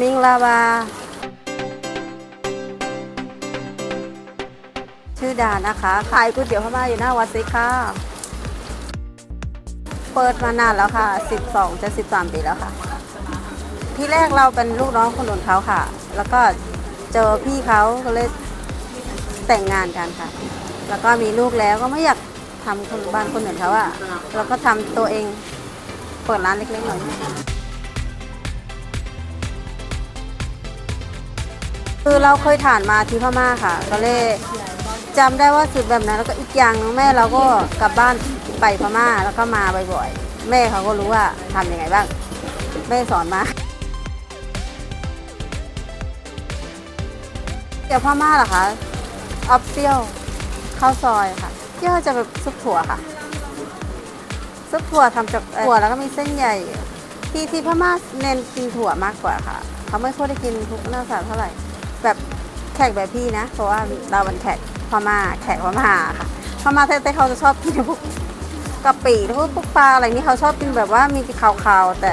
มิงลาวา ชื่อดานะคะ ขายก๋วยเตี๋ยวพม่าอยู่หน้าวัดซิค่ะ เปิดมานานแล้วค่ะ 12 จะ 13 ปีแล้วค่ะ ที่แรกเราเป็นลูกน้องคนอื่นเขาค่ะ แล้วก็เจอพี่เขาก็เลยแต่งงานกันค่ะ แล้วก็มีลูกแล้วก็ไม่อยากทำคนบ้านคนอื่นเขาอะเราก็ทำตัวเอง เปิดร้านเล็กๆหน่อย คือเราเคยผ่านมาที่พม่าค่ะ ก็เลยจำได้ว่าสูตรแบบนั้นแล้วก็อีกอย่างแม่เราก็กลับบ้านไปพม่าแล้วก็มาบ่อยๆแม่เขาก็รู้ว่าทำยังไงบ้างแม่สอนมาเดี๋ยวพม่าเหรอคะออฟเซียลข้าวซอยค่ะเยี่ห้อจะแบบซุปถั่วค่ะ ซุปถั่วทำจากถั่วแล้วก็มีเส้นใหญ่ ที่ที่พม่าเน้นกินถั่วมากกว่าค่ะเขาไม่ค่อยได้กินทุกเนื้อสัตว์เท่าไหร่ แบบแขกแบบพี่นะ เพราะว่าเราเป็นแขกพม่าแขกพม่าค่ะพม่าแท้ๆเขาจะชอบกินพวกกะปิแล้วกพวกปลาอะไรนี่เขาชอบกินแบบว่ามีขาวๆแต่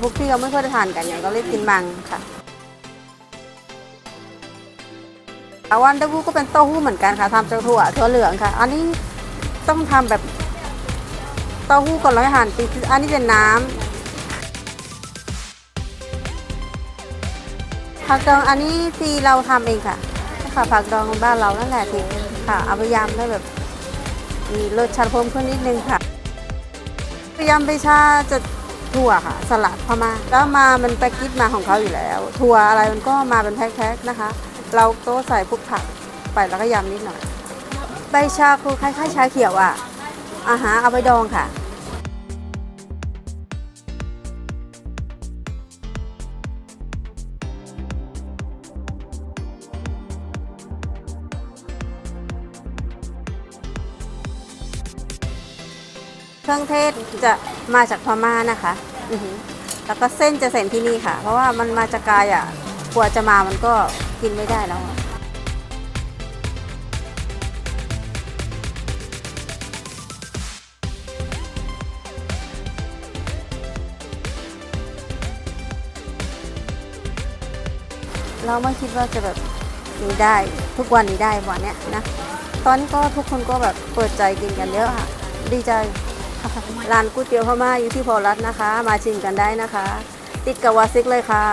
พวกพี่เขาไม่ค่อยได้ทานกันไงก็เลยกกินมังค่ะอาวันเดอร์วูก็เป็นเต้าหู้เหมือนกันค่ะทำจากถั่วถั่วเหลืองค่ะ อันนี้ต้องทำแบบเต้าหู้ก่อนแล้วให้หั่นอันนี้เป็นน้ำ ผักดองอันนี้ที่เราทำเองค่ะค่ะผักดองบ้านเรานั่นแหละที่ค่ะเอาไปยำได้แบบมีรสชาติเพิ่มขึ้นนิดนึงค่ะยำใบชาจะถั่วค่ะ สลัดพม่าแล้วมามันแพ็กกิจมาของเขาอยู่แล้ว ถั่วอะไรมันก็มาเป็นแพ็คๆนะคะ เราก็ใส่พวกผักไปแล้วก็ยำนิดหน่อย ใบชาคือคล้ายๆชาเขียวอะอาหารเอาไปดองค่ะ เครื่องเทศจะมาจากพม่านะคะอือหือแล้วก็เส้นจะเส้นที่นี่ค่ะ เพราะว่ามันมาจากไกลอะกว่าจะมามันก็กินไม่ได้แล้วอะเราไม่คิดว่าจะแบบนี้ได้ทุกวันนี้ได้วันเนี้ยนะ ตอนนี้ก็ทุกคนก็แบบเปิดใจกินกันเยอะค่ะ ดีใจ ร้านก๋วยเตี๋ยวพม่าอยู่ที่โพลัตนะคะ มาชิมกันได้นะคะ ติดกับวาซิกเลยค่ะ